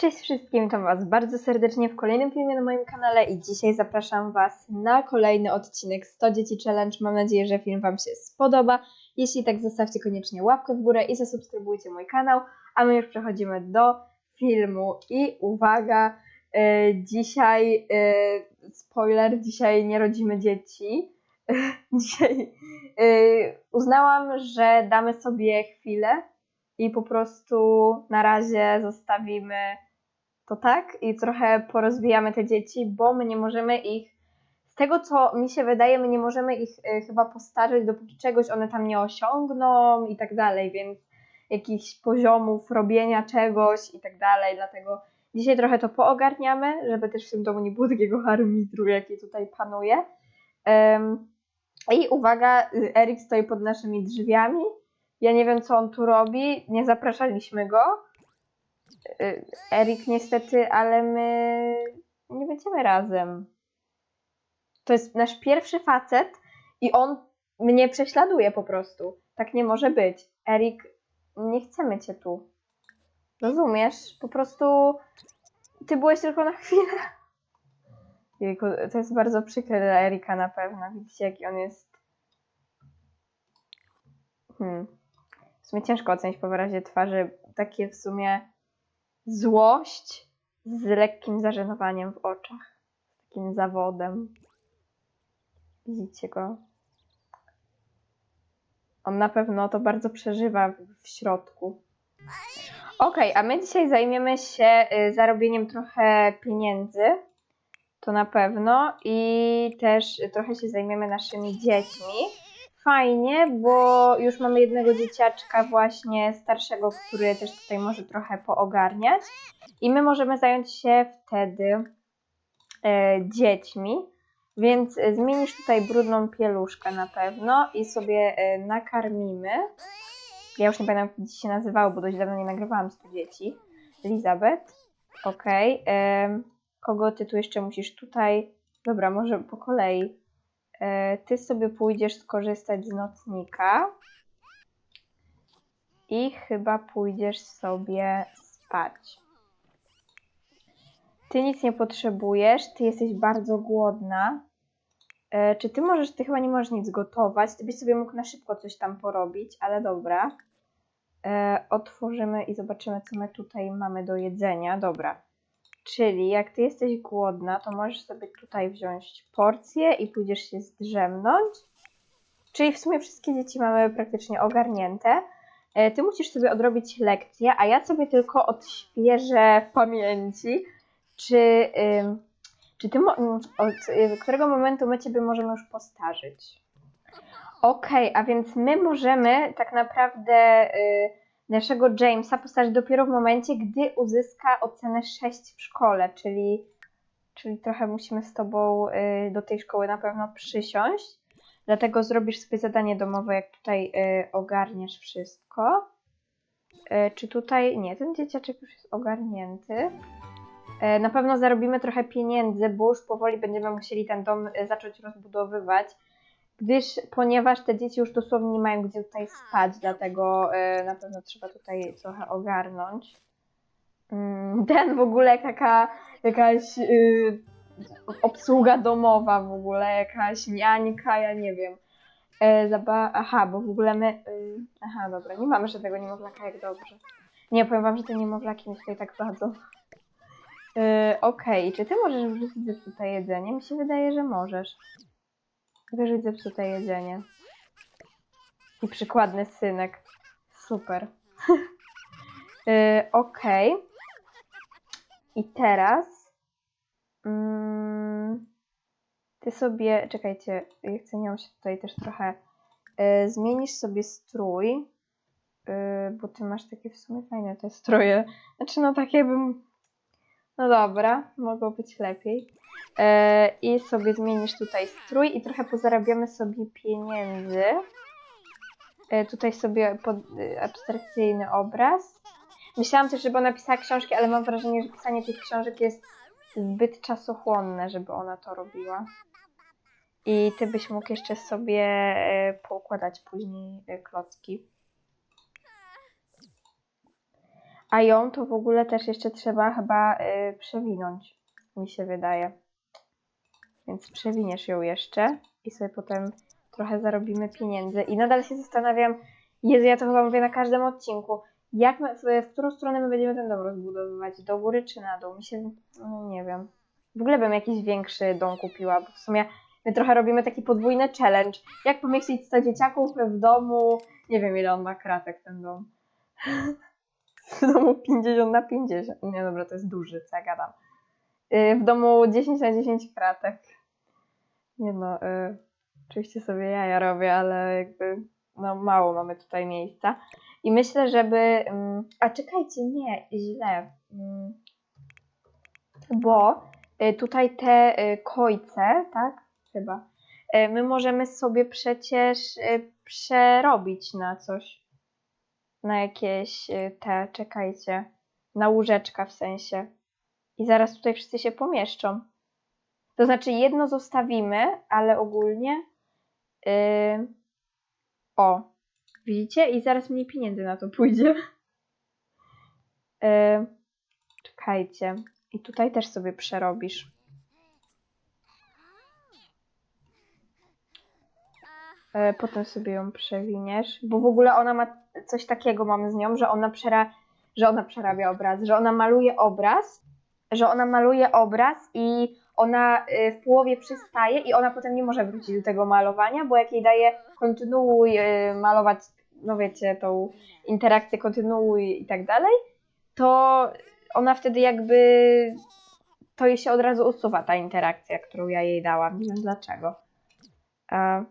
Cześć wszystkim, witam Was bardzo serdecznie w kolejnym filmie na moim kanale i dzisiaj zapraszam Was na kolejny odcinek 100 Dzieci Challenge. Mam nadzieję, że film Wam się spodoba. Jeśli tak, zostawcie koniecznie łapkę w górę i zasubskrybujcie mój kanał, a my już przechodzimy do filmu i uwaga, yy, dzisiaj, yy, spoiler, dzisiaj nie rodzimy dzieci. dzisiaj yy, uznałam, że damy sobie chwilę i po prostu na razie zostawimy to tak i trochę porozwijamy te dzieci, bo my nie możemy ich, z tego co mi się wydaje, my nie możemy ich y, chyba postarzeć, dopóki czegoś one tam nie osiągną i tak dalej, więc jakichś poziomów robienia czegoś i tak dalej, dlatego dzisiaj trochę to poogarniamy, żeby też w tym domu nie było takiego harmitru, jaki tutaj panuje. I uwaga, Erik stoi pod naszymi drzwiami, ja nie wiem, co on tu robi. Nie zapraszaliśmy go. Y, Erik niestety, ale my nie będziemy razem. To jest nasz pierwszy facet i on mnie prześladuje po prostu. Tak nie może być. Erik, nie chcemy cię tu. Rozumiesz? Po prostu ty byłeś tylko na chwilę. Jejku, to jest bardzo przykre dla Erika na pewno. Widzicie, jaki on jest. Hmm. W sumie ciężko ocenić po wyrazie twarzy takie w sumie złość z lekkim zażenowaniem w oczach. Z takim zawodem. Widzicie go? On na pewno to bardzo przeżywa w, środku. Okej, a my dzisiaj zajmiemy się y, zarobieniem trochę pieniędzy. To na pewno. I też trochę się zajmiemy naszymi dziećmi fajnie, bo już mamy jednego dzieciaczka właśnie starszego, który też tutaj może trochę poogarniać. I my możemy zająć się wtedy e, dziećmi. Więc e, zmienisz tutaj brudną pieluszkę na pewno i sobie e, nakarmimy. Ja już nie pamiętam, jak się nazywało, bo dość dawno nie nagrywałam z tu dzieci. Elizabeth. Okej. em, kogo ty tu jeszcze musisz tutaj? Dobra, może po kolei. E, ty sobie pójdziesz skorzystać z nocnika i chyba pójdziesz sobie spać. Ty nic nie potrzebujesz, ty jesteś bardzo głodna. E, czy ty możesz, ty chyba nie możesz nic gotować, ty byś sobie mógł na szybko coś tam porobić, ale dobra. E, otworzymy i zobaczymy, co my tutaj mamy do jedzenia. Dobra. Czyli jak ty jesteś głodna, to możesz sobie tutaj wziąć porcję i pójdziesz się zdrzemnąć. Czyli w sumie wszystkie dzieci mamy praktycznie ogarnięte. E, Ty musisz sobie odrobić lekcję, a ja sobie tylko odświeżę w pamięci, czy, czy ty ym, od y, którego momentu my ciebie możemy już postarzyć. Okej, a więc my możemy tak naprawdę y, naszego Jamesa postarzyć dopiero w momencie, gdy uzyska ocenę 6 w szkole, czyli, czyli trochę musimy z tobą y, do tej szkoły na pewno przysiąść. Dlatego zrobisz sobie zadanie domowe, jak tutaj y, ogarniesz wszystko. Y, czy tutaj. Nie, ten dzieciaczek już jest ogarnięty. Na pewno zarobimy trochę pieniędzy, bo już powoli będziemy musieli ten dom zacząć rozbudowywać gdyż ponieważ te dzieci już dosłownie nie mają gdzie tutaj spać, dlatego e, na pewno trzeba tutaj trochę ogarnąć. Mm, Ten w ogóle taka jakaś y, obsługa domowa w ogóle, jakaś niańka, ja nie wiem. E, zaba- Aha, bo w ogóle my... Y, aha, dobra, nie mamy żadnego niemowlaka, jak dobrze. Nie, powiem wam, że te niemowlaki mi tutaj tak sadzą. Y, Okej, czy ty możesz wrzucić zepsute jedzenie? Mi się wydaje, że możesz. Wyrzuć zepsute jedzenie. I przykładny synek. Super. yy, Okej. I teraz. Mm, ty sobie. Czekajcie, chcę nią się tutaj też trochę. Yy, zmienisz sobie strój. Yy, bo ty masz takie w sumie fajne te stroje. Znaczy, no takie bym. No dobra, mogło być lepiej. E, I sobie zmienisz tutaj strój i trochę pozarabiamy sobie pieniędzy. E, Tutaj sobie pod, e, abstrakcyjny obraz. Myślałam też, żeby ona pisała książki, ale mam wrażenie, że pisanie tych książek jest zbyt czasochłonne, żeby ona to robiła. I ty byś mógł jeszcze sobie poukładać później klocki. A ją to w ogóle też jeszcze trzeba chyba y, przewinąć, mi się wydaje. Więc przewiniesz ją jeszcze i sobie potem trochę zarobimy pieniędzy. I nadal się zastanawiam, Jezu, ja to chyba mówię na każdym odcinku, jak my, w, w którą stronę my będziemy ten dom rozbudowywać? Do góry czy na dół? Mi się, no nie wiem. W ogóle bym jakiś większy dom kupiła, bo w sumie my trochę robimy taki podwójny challenge. Jak pomieścić 100 dzieciaków w domu, nie wiem ile on ma kratek ten dom. w domu 50 na 50. Nie dobra, to jest duży, co ja gadam. Yy, w domu 10 na 10 kratek. Nie no, yy, oczywiście sobie jaja robię, ale jakby no mało mamy tutaj miejsca. I myślę, żeby. mm, A czekajcie, nie, źle. Mm, Bo y, tutaj te y, kojce, tak? Chyba. y, My możemy sobie przecież y, przerobić na coś. Na jakieś y, te, czekajcie. Na łóżeczka w sensie. I zaraz tutaj wszyscy się pomieszczą. To znaczy jedno zostawimy, ale ogólnie. y, o, Widzicie? I zaraz mniej pieniędzy na to pójdzie. E, czekajcie. I tutaj też sobie przerobisz. Potem sobie ją przewiniesz. Bo w ogóle ona ma coś takiego mamy z nią, że ona, przera, że ona przerabia obraz, że ona maluje obraz, że ona maluje obraz i ona y, w połowie przystaje i ona potem nie może wrócić do tego malowania, bo jak jej daje kontynuuj y, malować, no wiecie, tą interakcję kontynuuj i tak dalej, to ona wtedy jakby to jej się od razu usuwa ta interakcja, którą ja jej dałam. Nie wiem dlaczego. E,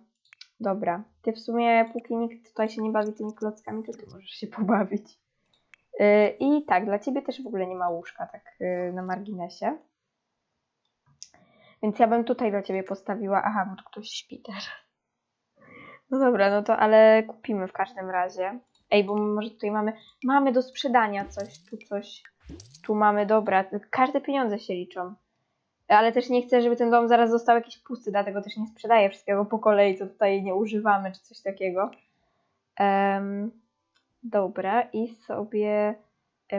dobra. Ty w sumie, póki nikt tutaj się nie bawi tymi klockami, to ty możesz się pobawić. Y, I tak, dla ciebie też w ogóle nie ma łóżka, tak y, na marginesie. Więc ja bym tutaj dla ciebie postawiła. Aha, bo tu ktoś śpi też. No dobra, no to ale kupimy w każdym razie. Ej, bo może tutaj mamy. Mamy do sprzedania coś, tu coś. Tu mamy, dobra. Każde pieniądze się liczą. Ale też nie chcę, żeby ten dom zaraz został jakiś pusty, dlatego też nie sprzedaję wszystkiego po kolei, co tutaj nie używamy, czy coś takiego. Em, dobra, i sobie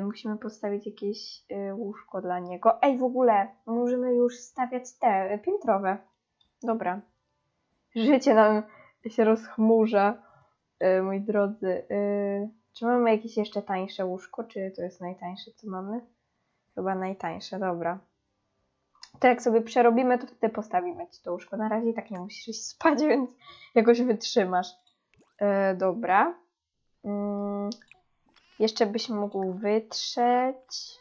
musimy postawić jakieś e, łóżko dla niego. Ej, w ogóle, możemy już stawiać te e, piętrowe. Dobra. Życie nam się rozchmurza, e, moi drodzy. Czy mamy jakieś jeszcze tańsze łóżko, czy to jest najtańsze, co mamy? Chyba najtańsze, dobra. To jak sobie przerobimy, to wtedy postawimy ci to łóżko. Na razie tak nie musisz spać, więc jakoś wytrzymasz. E, dobra. Mm, jeszcze byś mógł wytrzeć.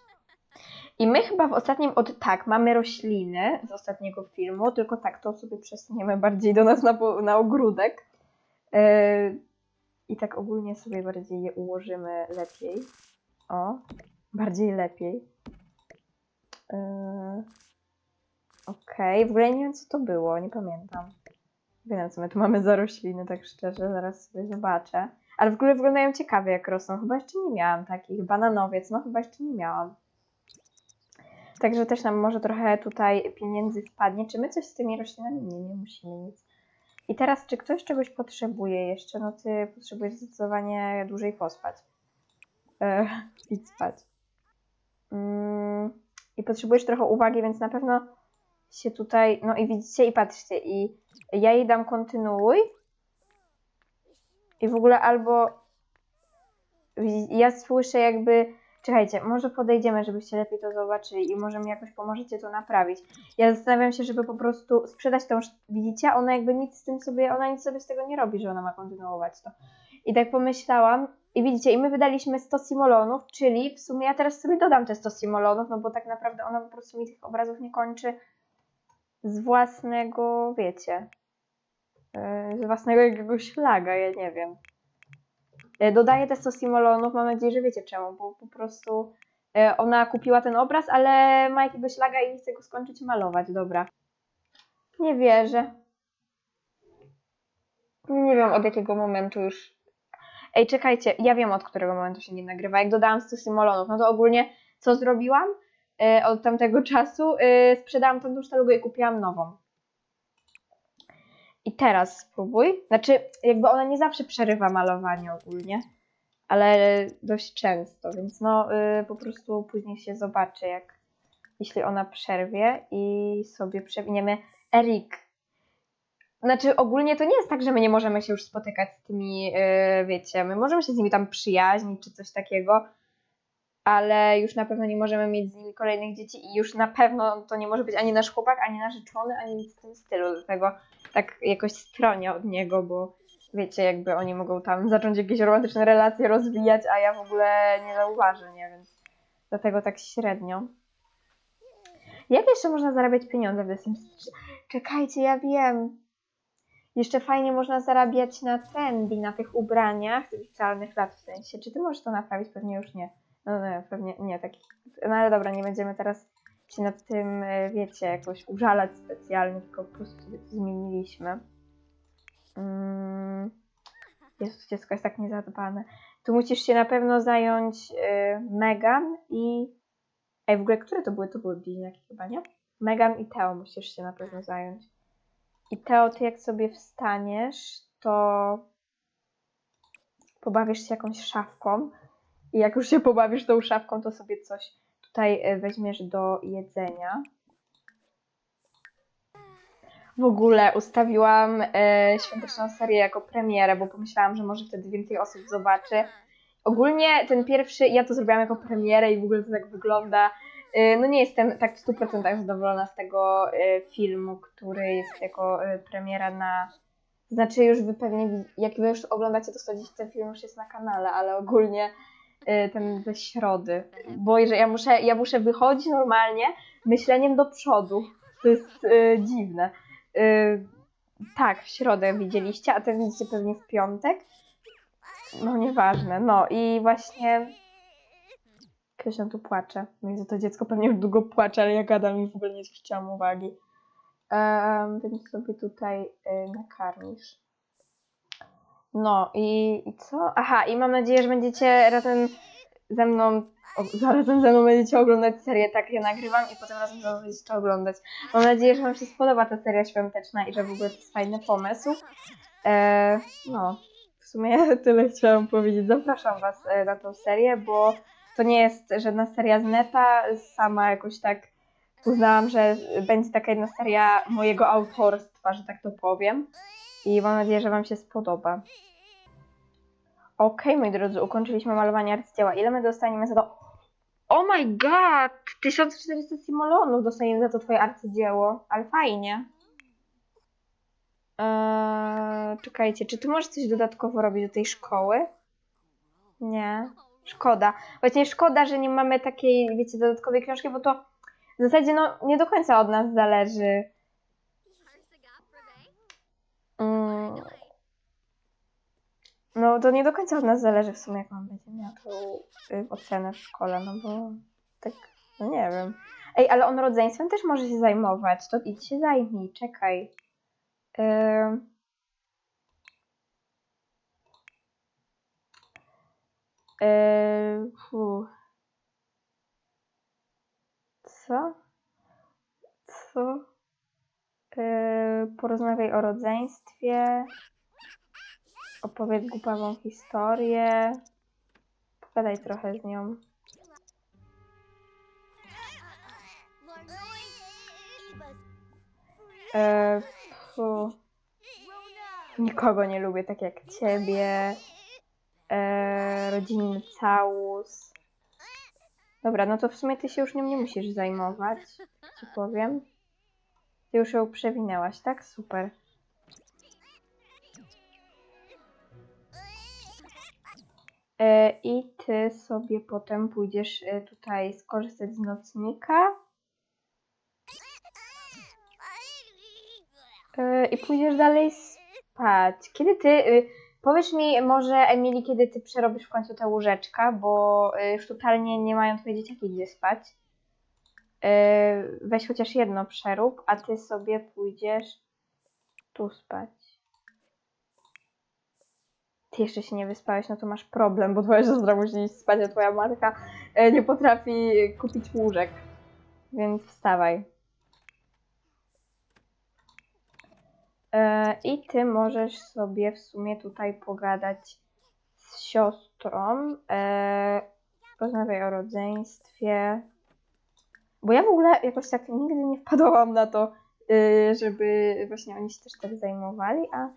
I my chyba w ostatnim od tak, mamy rośliny z ostatniego filmu, tylko tak to sobie przesuniemy bardziej do nas na, na ogródek. E, I tak ogólnie sobie bardziej je ułożymy lepiej. O, bardziej lepiej. E, Okej, w ogóle nie wiem co to było, nie pamiętam. Nie wiem co my tu mamy za rośliny, tak szczerze, zaraz sobie zobaczę. Ale w ogóle wyglądają ciekawie jak rosną. Chyba jeszcze nie miałam takich. Bananowiec, no chyba jeszcze nie miałam. Także też nam może trochę tutaj pieniędzy wpadnie. Czy my coś z tymi roślinami? Nie, nie musimy nic. I teraz, czy ktoś czegoś potrzebuje jeszcze? No ty potrzebujesz zdecydowanie dłużej pospać. E, idź spać. Mm, I potrzebujesz trochę uwagi, więc na pewno się tutaj, no i widzicie i patrzcie i ja jej dam kontynuuj i w ogóle albo ja słyszę jakby, czekajcie, może podejdziemy, żebyście lepiej to zobaczyli i może mi jakoś pomożecie to naprawić. Ja zastanawiam się, żeby po prostu sprzedać tą, widzicie, ona jakby nic z tym sobie, ona nic sobie z tego nie robi, że ona ma kontynuować to. I tak pomyślałam i widzicie, i my wydaliśmy 100 simolonów, czyli w sumie ja teraz sobie dodam te 100 simolonów, no bo tak naprawdę ona po prostu mi tych obrazów nie kończy z własnego, wiecie, yy, z własnego jakiegoś flaga, ja nie wiem. Yy, Dodaję te 100 simolonów, mam nadzieję, że wiecie czemu, bo po prostu yy, ona kupiła ten obraz, ale ma jakiegoś laga i nie chce go skończyć malować, dobra. Nie wierzę. Nie wiem od jakiego momentu już. Ej, czekajcie, ja wiem od którego momentu się nie nagrywa. Jak dodałam 100 simolonów, no to ogólnie co zrobiłam? E, od tamtego czasu, e, sprzedałam tamtą sztalugę i kupiłam nową. I teraz spróbuj. Znaczy, jakby ona nie zawsze przerywa malowanie ogólnie, ale dość często, więc no y, po prostu później się zobaczy, jak jeśli ona przerwie i sobie przewiniemy. Erik, znaczy ogólnie to nie jest tak, że my nie możemy się już spotykać z tymi, wiecie, my możemy się z nimi tam przyjaźnić czy coś takiego, ale już na pewno nie możemy mieć z nimi kolejnych dzieci i już na pewno to nie może być ani nasz chłopak, ani narzeczony, ani nic w tym stylu, dlatego tak jakoś stronię od niego, bo wiecie, jakby oni mogą tam zacząć jakieś romantyczne relacje rozwijać, a ja w ogóle nie zauważę, nie, więc dlatego tak średnio. Jak jeszcze można zarabiać pieniądze w The Sims 3? Czekajcie, ja wiem. Jeszcze fajnie można zarabiać na trendy, na tych ubraniach licealnych lat w sensie. Czy ty możesz to naprawić? Pewnie już nie. No nie, pewnie nie. Tak. No ale dobra, nie będziemy teraz się nad tym, e, wiecie, jakoś użalać specjalnie, tylko po prostu sobie to zmieniliśmy. Mm. Jezus, dziecko jest tak niezadbane. Tu musisz się na pewno zająć y, Megan i... Ej, w ogóle, które to były? To były bliźniaki chyba, nie? Megan i Teo musisz się na pewno zająć. I Teo, ty jak sobie wstaniesz, to pobawisz się jakąś szafką. I jak już się pobawisz tą szafką, to sobie coś tutaj y, weźmiesz do jedzenia. W ogóle ustawiłam e, świąteczną serię jako premierę, bo pomyślałam, że może wtedy więcej osób zobaczy. Ogólnie ten pierwszy, ja to zrobiłam jako premierę i w ogóle to tak wygląda. E, no nie jestem tak w 100% zadowolona z tego e, filmu, który jest jako e, premiera na... Znaczy już wy pewnie, jak wy już oglądacie, to gdzieś ten film już jest na kanale, ale ogólnie e, ten ze środy. Bo ja muszę, ja muszę wychodzić normalnie myśleniem do przodu. To jest e, dziwne. Y, tak, w środę widzieliście, a teraz widzicie pewnie w piątek. No nieważne, no i właśnie ktoś tu płacze. Za to dziecko pewnie już długo płacze, ale ja gadam i w ogóle nie zwróciłam uwagi. Um, więc sobie tutaj y, nakarmisz. No i, i co? Aha, i mam nadzieję, że będziecie razem ze mną, o, zarazem ze mną będziecie oglądać serię, tak ja nagrywam i potem razem ze mną będziecie oglądać. Mam nadzieję, że Wam się spodoba ta seria świąteczna i że w ogóle to jest fajny pomysł. E, no, w sumie tyle chciałam powiedzieć. Zapraszam Was e, na tą serię, bo to nie jest żadna seria z neta. Sama jakoś tak uznałam, że będzie taka jedna seria mojego autorstwa, że tak to powiem. I mam nadzieję, że Wam się spodoba. Okej, moi drodzy, ukończyliśmy malowanie arcydzieła. Ile my dostaniemy za to? Oh my god! 1400 simolonów dostaniemy za to twoje arcydzieło. Ale fajnie. Eee, czekajcie, czy ty możesz coś dodatkowo robić do tej szkoły? Nie. Szkoda. Właśnie szkoda, że nie mamy takiej, wiecie, dodatkowej książki, bo to w zasadzie no, nie do końca od nas zależy. No to nie do końca od nas zależy w sumie, jak on będzie miał tą y, ocenę w szkole, no bo tak, no nie wiem. Ej, ale on rodzeństwem też może się zajmować, to idź się zajmij, czekaj. Yy, fu. Co? Co? Yy, porozmawiaj o rodzeństwie. Opowiedz głupawą historię. Pogadaj trochę z nią. Fu. Nikogo nie lubię tak jak ciebie. Eee, rodzinny całus. Dobra, no to w sumie ty się już nią nie musisz zajmować, ci powiem. Ty już ją przewinęłaś, tak? Super. I ty sobie potem pójdziesz e, tutaj skorzystać z nocnika. E, I pójdziesz dalej spać. Kiedy ty. Powiedz mi może, Emily, kiedy ty przerobisz w końcu te łóżeczka, bo już totalnie nie mają twoje dzieciaki gdzie spać. Weź chociaż jedno przerób, a ty sobie pójdziesz tu spać. Ty jeszcze się nie wyspałeś, no to masz problem, bo twoja siostra musi iść spać, a twoja matka y, nie potrafi kupić łóżek. Więc wstawaj. E, I ty możesz sobie w sumie tutaj pogadać z siostrą. E, porozmawiaj o rodzeństwie. Bo ja w ogóle jakoś tak nigdy nie wpadłam na to, żeby właśnie oni się też tak zajmowali, a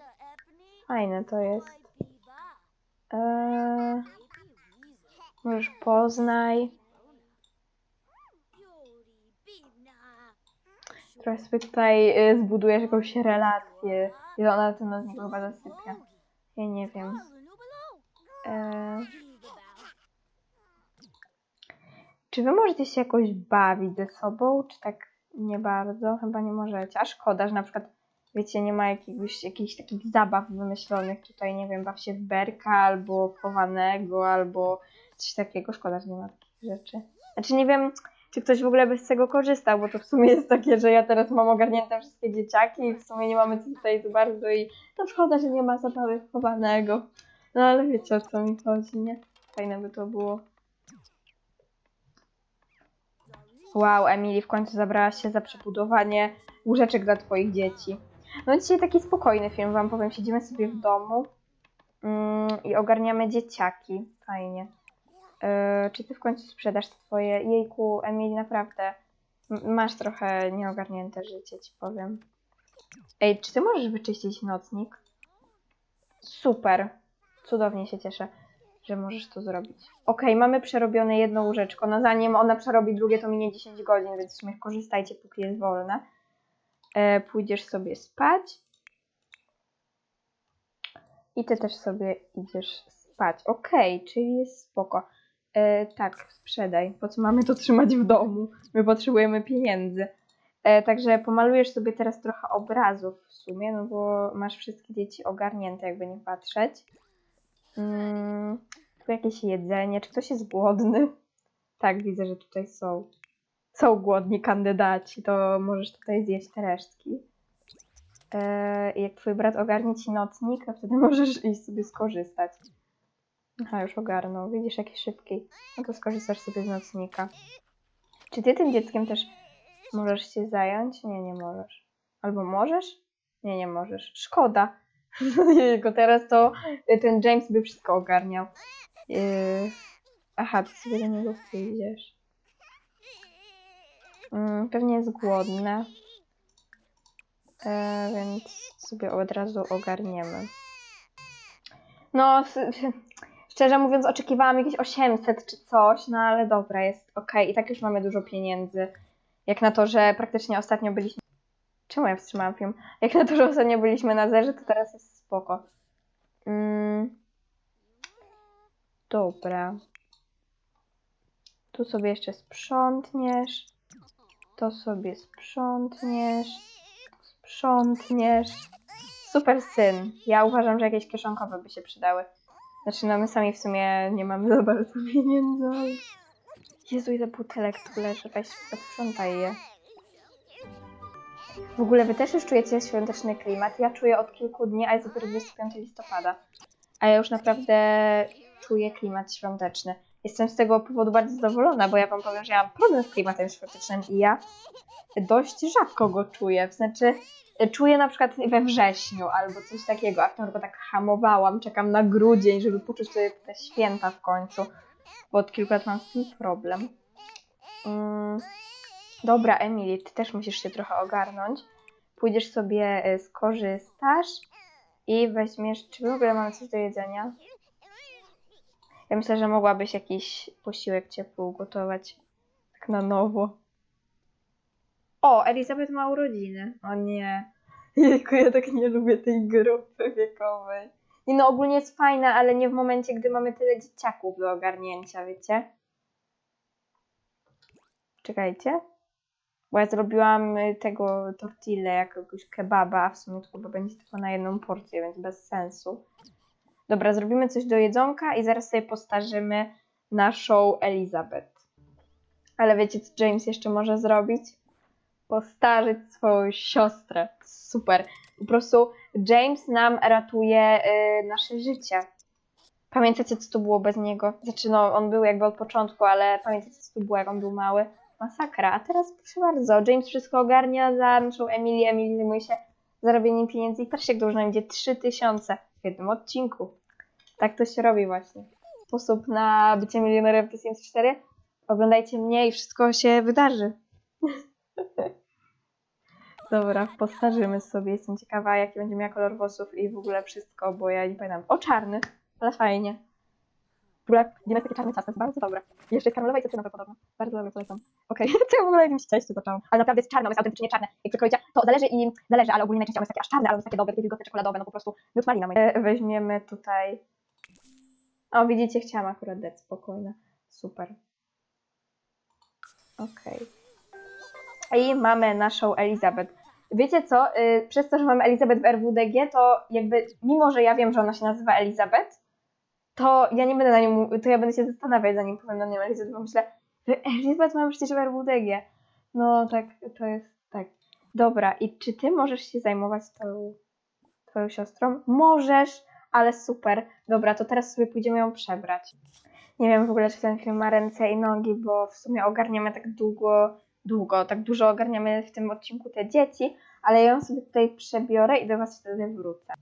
fajne to jest. E, możesz poznaj. Trochę sobie tutaj y, zbudujesz jakąś relację. I ona to na niego chyba zasypia. Ja nie wiem. E, czy wy możecie się jakoś bawić ze sobą, czy tak nie bardzo? Chyba nie możecie. A szkoda, że na przykład, wiecie, nie ma jakiegoś, jakichś takich zabaw wymyślonych. Tutaj, nie wiem, baw się w berka, albo chowanego, albo coś takiego. Szkoda, że nie ma takich rzeczy. Znaczy nie wiem, czy ktoś w ogóle by z tego korzystał, bo to w sumie jest takie, że ja teraz mam ogarnięte wszystkie dzieciaki i w sumie nie mamy co tutaj za bardzo i to szkoda, że nie ma zabawy chowanego. No ale wiecie o co mi chodzi, nie? Fajne by to było. Wow, Emily w końcu zabrała się za przebudowanie łóżeczek dla twoich dzieci. No dzisiaj taki spokojny film, wam powiem. Siedzimy sobie w domu mm, i ogarniamy dzieciaki. Fajnie. Yy, czy ty w końcu sprzedasz twoje... Jejku, Emily, naprawdę. m- Masz trochę nieogarnięte życie, ci powiem. Ej, czy ty możesz wyczyścić nocnik? Super. Cudownie się cieszę, że możesz to zrobić. Okej, mamy przerobione jedno łóżeczko. No zanim ona przerobi drugie, to minie 10 godzin, więc w sumie korzystajcie, póki jest wolne. E, pójdziesz sobie spać. I ty też sobie idziesz spać. Okej, czyli jest spoko. E, tak, sprzedaj. Po co mamy to trzymać w domu? My potrzebujemy pieniędzy. E, także pomalujesz sobie teraz trochę obrazów w sumie, no bo masz wszystkie dzieci ogarnięte, jakby nie patrzeć. Mm, tu jakieś jedzenie. Czy ktoś jest głodny? Tak, widzę, że tutaj są. Są głodni kandydaci, to możesz tutaj zjeść te resztki. E, jak twój brat ogarnie ci nocnik, to wtedy możesz iść sobie skorzystać. Aha, już ogarnął. Widzisz, jaki szybki. No to skorzystasz sobie z nocnika. Czy ty tym dzieckiem też możesz się zająć? Nie, nie możesz. Albo możesz? Nie, nie możesz. Szkoda. Jego teraz to ten James by wszystko ogarniał. Yy... Aha, ty sobie do niego przyjdziesz. Mm, pewnie jest głodne. E, więc sobie od razu ogarniemy. No, szczerze mówiąc, oczekiwałam jakieś 800 czy coś, no ale dobra, jest ok. I tak już mamy dużo pieniędzy. Jak na to, że praktycznie ostatnio byliśmy. Czemu ja wstrzymałam film? Jak na to, że ostatnio byliśmy na zerze, to teraz jest spoko. Mm. Dobra. Tu sobie jeszcze sprzątniesz. To sobie sprzątniesz. Sprzątniesz. Super syn. Ja uważam, że jakieś kieszonkowe by się przydały. Znaczy, no my sami w sumie nie mamy za bardzo pieniędzy, ale... Jezu, ile butelek tu leży. Weź, posprzątaj je. W ogóle wy też już czujecie świąteczny klimat. Ja czuję od kilku dni, a jest dopiero 25 listopada. A ja już naprawdę czuję klimat świąteczny. Jestem z tego powodu bardzo zadowolona, bo ja wam powiem, że ja mam problem z klimatem świątecznym i ja dość rzadko go czuję. Znaczy, czuję na przykład we wrześniu albo coś takiego, a w tym roku tak hamowałam, czekam na grudzień, żeby poczuć sobie te święta w końcu, bo od kilku lat mam z tym problem. Mm, dobra, Emily, ty też musisz się trochę ogarnąć. Pójdziesz sobie, y, skorzystasz i weźmiesz, czy w ogóle mamy coś do jedzenia? Ja myślę, że mogłabyś jakiś posiłek ciepły ugotować tak na nowo. O, Elizabeth ma urodziny. O nie. Jejku, ja tak nie lubię tej grupy wiekowej. I no ogólnie jest fajna, ale nie w momencie, gdy mamy tyle dzieciaków do ogarnięcia, wiecie? Czekajcie. Bo ja zrobiłam y, tego tortillę, jakiegoś kebaba, a w sumie to chyba będzie tylko na jedną porcję, więc bez sensu. Dobra, zrobimy coś do jedzonka i zaraz sobie postarzymy naszą Elizabeth. Ale wiecie, co James jeszcze może zrobić? Postarzyć swoją siostrę. Super. Po prostu James nam ratuje y, nasze życie. Pamiętacie, co tu było bez niego? Znaczy, no, on był jakby od początku, ale pamiętacie, co tu było, jak on był mały? Masakra. A teraz, proszę bardzo, James wszystko ogarnia za naszą Emilię. Emily zajmuje się zarobieniem pieniędzy i patrzcie, jak dużo nam będzie 3000 w jednym odcinku. Tak to się robi właśnie. sposób na bycie milionerem w The Sims 4, oglądajcie mnie i wszystko się wydarzy. Dobra, postarzymy sobie. Jestem ciekawa, jaki będzie miała kolor włosów i w ogóle wszystko, bo ja nie pamiętam. O, czarny, ale fajnie. W ogóle Dimek taki czarny czas, to jest bardzo dobre. Jeszcze jest karmelowa i cytrynowe podobno. Bardzo dobre, polecam. Okej, to ja w ogóle jakimś cieście zaczęłam. Ale naprawdę jest czarne, ono jest autentycznie czarne. Jak przekroicie, to zależy i zależy, ale ogólnie najczęściej ono jest takie aż czarne, ale jest takie dobre, takie wilgotne, czekoladowe, no po prostu miód malina. E, weźmiemy tutaj... O, widzicie, chciałam akurat dać spokojne. Super. Okej. I mamy naszą Elizabeth. Wiecie co? Y, przez to, że mamy Elizabeth w RWDG, to jakby, mimo że ja wiem, że ona się nazywa Elizabeth, to ja nie będę na nią, to ja będę się zastanawiać, zanim powiem na nią Elizabeth, bo myślę, że Elizabeth mamy przecież w RWDG. No tak, to jest tak. Dobra, i czy ty możesz się zajmować tą twoją siostrą? Możesz, ale super. Dobra, to teraz sobie pójdziemy ją przebrać. Nie wiem w ogóle, czy ten film ma ręce i nogi, bo w sumie ogarniamy tak długo, długo, tak dużo ogarniamy w tym odcinku te dzieci, ale ja ją sobie tutaj przebiorę i do was wtedy wrócę.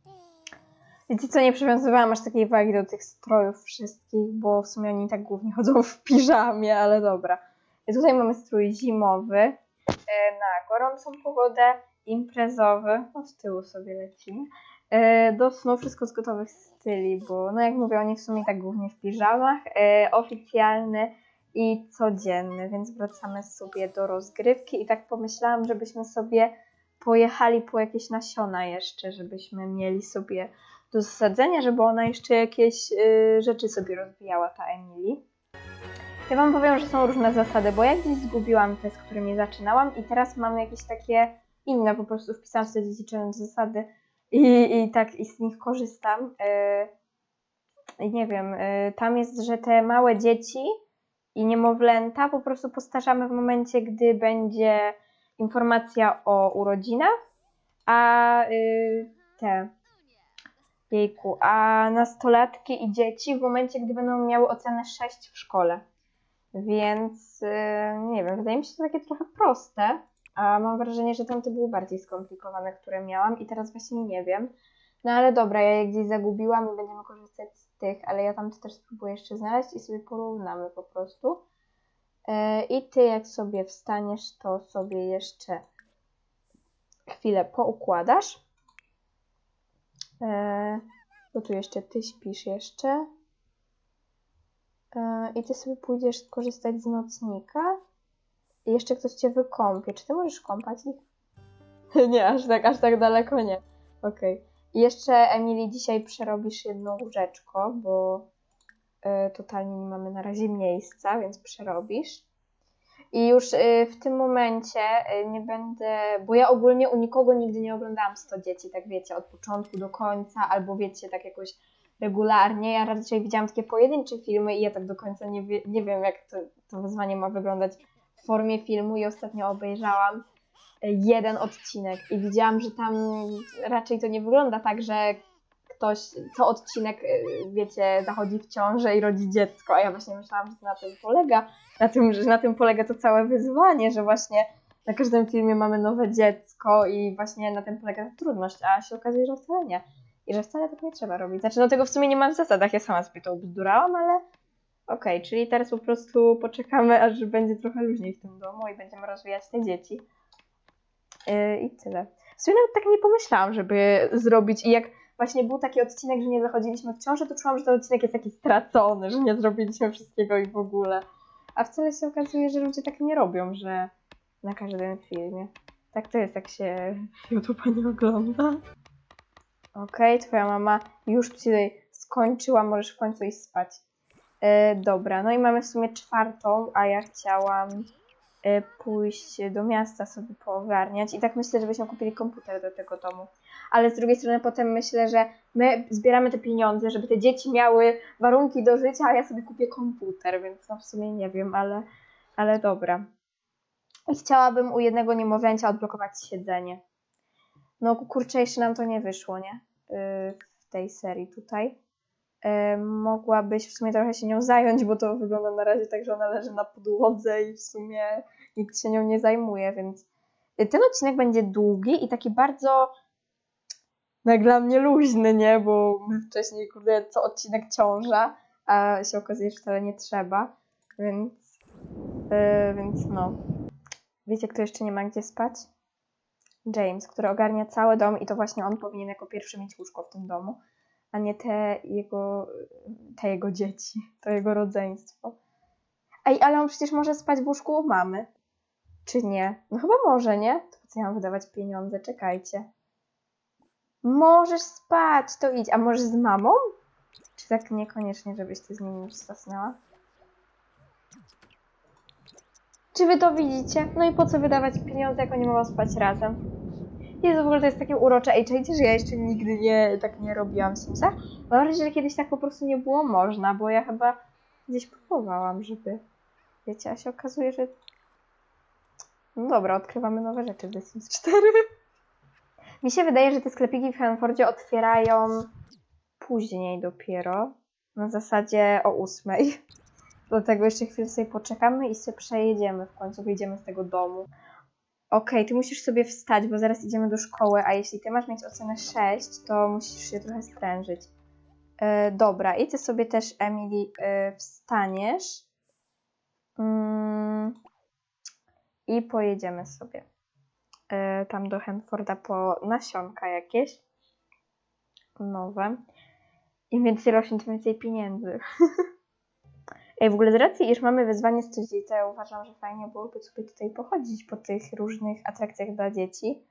Wiecie co, nie przywiązywałam aż takiej wagi do tych strojów wszystkich, bo w sumie oni tak głównie chodzą w piżamie, ale dobra. Tutaj mamy strój zimowy e, na gorącą pogodę, imprezowy, z tyłu sobie lecimy. E, Do snu wszystko z gotowych styli, bo no jak mówię, oni w sumie tak głównie w piżamach, e, oficjalny i codzienny, więc wracamy sobie do rozgrywki i tak pomyślałam, żebyśmy sobie pojechali po jakieś nasiona jeszcze, żebyśmy mieli sobie do zasadzenia, żeby ona jeszcze jakieś y, rzeczy sobie rozwijała, ta Emily. Ja wam powiem, że są różne zasady, bo ja gdzieś zgubiłam te, z którymi zaczynałam i teraz mam jakieś takie inne, po prostu wpisałam sobie challenge zasady i, i tak i z nich korzystam. Y, I nie wiem, y, tam jest, że te małe dzieci i niemowlęta po prostu postarzamy w momencie, gdy będzie informacja o urodzinach, a y, te Jejku, a nastolatki i dzieci w momencie, gdy będą miały ocenę 6 w szkole. Więc yy, nie wiem, wydaje mi się to takie trochę proste, a mam wrażenie, że tamte były bardziej skomplikowane, które miałam i teraz właśnie nie wiem. No ale dobra, ja je gdzieś zagubiłam i będziemy korzystać z tych, ale ja tam też spróbuję jeszcze znaleźć i sobie porównamy po prostu. Yy, I ty jak sobie wstaniesz, to sobie jeszcze chwilę poukładasz. Eee, bo tu jeszcze ty śpisz jeszcze. Eee, I ty sobie pójdziesz skorzystać z nocnika. Jeszcze ktoś cię wykąpie. Czy ty możesz kąpać ich? nie, aż tak, aż tak daleko nie. Okej. I jeszcze Emily dzisiaj przerobisz jedno łóżeczko, bo e, totalnie nie mamy na razie miejsca, więc przerobisz. I już y, w tym momencie y, nie będę, bo ja ogólnie u nikogo nigdy nie oglądałam 100 dzieci, tak wiecie, od początku do końca, albo wiecie, tak jakoś regularnie. Ja raczej widziałam takie pojedyncze filmy i ja tak do końca nie, wie, nie wiem, jak to, to wyzwanie ma wyglądać w formie filmu i ostatnio obejrzałam y, jeden odcinek i widziałam, że tam raczej to nie wygląda tak, że ktoś co odcinek, y, wiecie, zachodzi w ciążę i rodzi dziecko, a ja właśnie myślałam, że to na tym polega, na tym, że na tym polega to całe wyzwanie, że właśnie na każdym filmie mamy nowe dziecko i właśnie na tym polega ta trudność, a się okazuje, że wcale nie. I że wcale tak nie trzeba robić. Znaczy, no tego w sumie nie ma w zasadach, ja sama sobie to bzdurałam, ale okej, czyli teraz po prostu poczekamy, aż będzie trochę luźniej w tym domu i będziemy rozwijać te dzieci. Yy, I tyle. W sumie nawet tak nie pomyślałam, żeby zrobić i jak właśnie był taki odcinek, że nie zachodziliśmy w ciąży, to czułam, że ten odcinek jest taki stracony, że nie zrobiliśmy wszystkiego i w ogóle. A wcale się okazuje, że ludzie tak nie robią, że na każdym filmie. Tak to jest, jak się YouTube'a nie ogląda. Okej, twoja mama już tutaj skończyła, możesz w końcu iść spać. E, dobra, no i mamy w sumie czwartą, a ja chciałam e, pójść do miasta sobie poogarniać i tak myślę, żebyśmy kupili komputer do tego domu. Ale z drugiej strony potem myślę, że my zbieramy te pieniądze, żeby te dzieci miały warunki do życia, a ja sobie kupię komputer, więc no w sumie nie wiem, ale, ale dobra. I chciałabym u jednego niemowlęcia odblokować siedzenie. No kurczę, jeszcze nam to nie wyszło, nie? Yy, w tej serii tutaj. Yy, mogłabyś w sumie trochę się nią zająć, bo to wygląda na razie tak, że ona leży na podłodze i w sumie nikt się nią nie zajmuje, więc yy, ten odcinek będzie długi i taki bardzo no jak dla mnie luźny, nie? Bo wcześniej, kurde, co odcinek ciąża, a się okazuje, że wcale nie trzeba, więc, yy, więc no. Wiecie, kto jeszcze nie ma gdzie spać? James, który ogarnia cały dom i to właśnie on powinien jako pierwszy mieć łóżko w tym domu, a nie te jego, te jego dzieci, to jego rodzeństwo. Ej, ale on przecież może spać w łóżku u mamy. Czy nie? No chyba może, nie? To co ja mam wydawać pieniądze? Czekajcie. Możesz spać, to idź. A możesz z mamą? Czy tak niekoniecznie, żebyś ty z nimi już zasnęła? Czy wy to widzicie? No i po co wydawać pieniądze, jak oni mogą spać razem? Jezu, w ogóle to jest takie urocze. Ej, czajcie, że ja jeszcze nigdy nie, tak nie robiłam w Simsach? Mam wrażenie, że kiedyś tak po prostu nie było można, bo ja chyba gdzieś próbowałam, żeby... Wiecie, a się okazuje, że... No dobra, odkrywamy nowe rzeczy w The Sims 4. Mi się wydaje, że te sklepiki w Hanfordzie otwierają później dopiero. Na zasadzie o ósmej. Do tego jeszcze chwilę sobie poczekamy i sobie przejedziemy. W końcu wyjdziemy z tego domu. Okej, ty musisz sobie wstać, bo zaraz idziemy do szkoły, a jeśli ty masz mieć ocenę 6, to musisz się trochę sprężyć. E, dobra, i ty sobie też, Emily, e, wstaniesz. Mm, I pojedziemy sobie e, tam do Henforda po nasionka jakieś nowe. Im więcej rośnie, tym więcej pieniędzy. W ogóle z racji, iż mamy wyzwanie 100 dzieci, to ja uważam, że fajnie byłoby sobie tutaj pochodzić po tych różnych atrakcjach dla dzieci.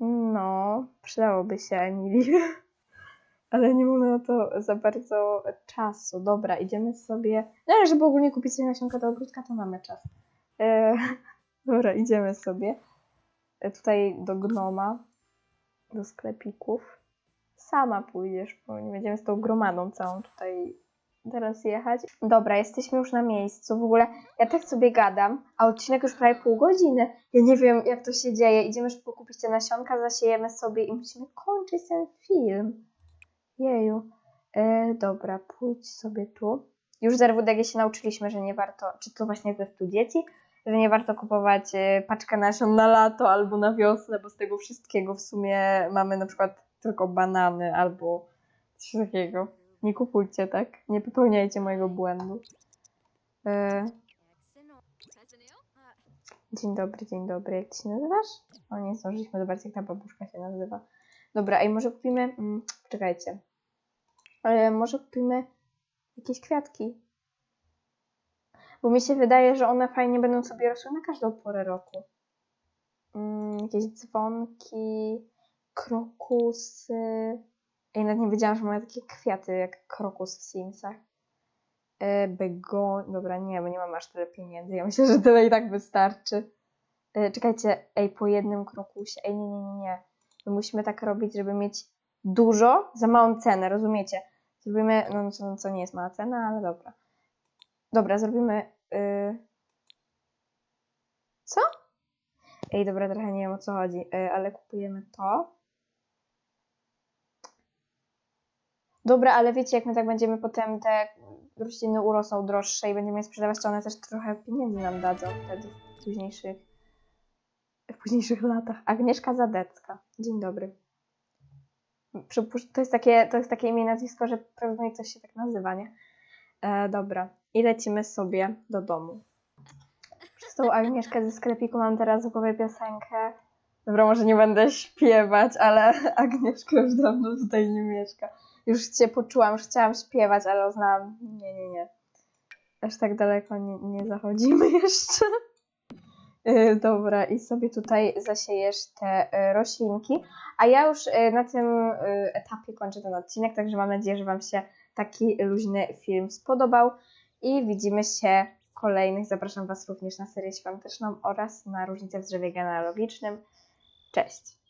No, przydałoby się Emily. Ale nie mamy na to za bardzo czasu. Dobra, idziemy sobie. No ale żeby ogólnie kupić sobie nasionka do ogródka, to mamy czas. E, dobra, idziemy sobie. E, tutaj do gnoma, do sklepików. Sama pójdziesz, bo nie będziemy z tą gromadą całą tutaj teraz jechać. Dobra, jesteśmy już na miejscu. W ogóle ja tak sobie gadam, a odcinek już prawie pół godziny. Ja nie wiem, jak to się dzieje. Idziemy szybko kupić te nasionka, zasiejemy sobie i musimy kończyć ten film. Jeju. E, dobra, pójdź sobie tu. Już z RWDG się nauczyliśmy, że nie warto, czy to właśnie ze stu dzieci, że nie warto kupować e, paczkę nasion na lato albo na wiosnę, bo z tego wszystkiego w sumie mamy na przykład tylko banany albo coś takiego. Nie kupujcie, tak? Nie popełniajcie mojego błędu. E, dzień dobry, dzień dobry. Jak ty się nazywasz? O, nie zdążyliśmy zobaczyć, jak ta babuszka się nazywa. Dobra, ej, może kupimy... Mm, czekajcie. E, może kupimy jakieś kwiatki. Bo mi się wydaje, że one fajnie będą sobie rosły na każdą porę roku. Mm, jakieś dzwonki, krokusy. Ja nawet nie wiedziałam, że mają takie kwiaty jak krokus w Simsach. E, begon... Dobra, nie, bo nie mam aż tyle pieniędzy. Ja myślę, że tyle i tak wystarczy. E, czekajcie, ej, po jednym krokusie. Ej, nie, nie, nie, nie. My musimy tak robić, żeby mieć dużo za małą cenę, rozumiecie? Zrobimy, no co, no, co nie jest mała cena, ale dobra. Dobra, zrobimy... y, Co? Ej, dobra, trochę nie wiem o co chodzi, y, ale kupujemy to. Dobra, ale wiecie, jak my tak będziemy potem te rośliny urosną droższe i będziemy je sprzedawać, to one też trochę pieniędzy nam dadzą wtedy w późniejszych, w późniejszych latach. Agnieszka Zadecka. Dzień dobry. To jest takie, to jest takie imię i nazwisko, że prawdopodobnie coś się tak nazywa, nie? E, dobra. I lecimy sobie do domu. Przez tą Agnieszkę ze sklepiku mam teraz w głowie piosenkę. Dobra, może nie będę śpiewać, ale Agnieszka już dawno tutaj nie mieszka. Już cię poczułam, już chciałam śpiewać, ale uznałam, nie, nie, nie. Aż tak daleko nie, nie zachodzimy jeszcze. Yy, Dobra, i sobie tutaj zasiejesz te y, roślinki. A ja już y, na tym etapie kończę ten odcinek, także mam nadzieję, że Wam się taki luźny film spodobał. I widzimy się w kolejnych. Zapraszam Was również na serię świąteczną oraz na różnicę w drzewie genealogicznym. Cześć!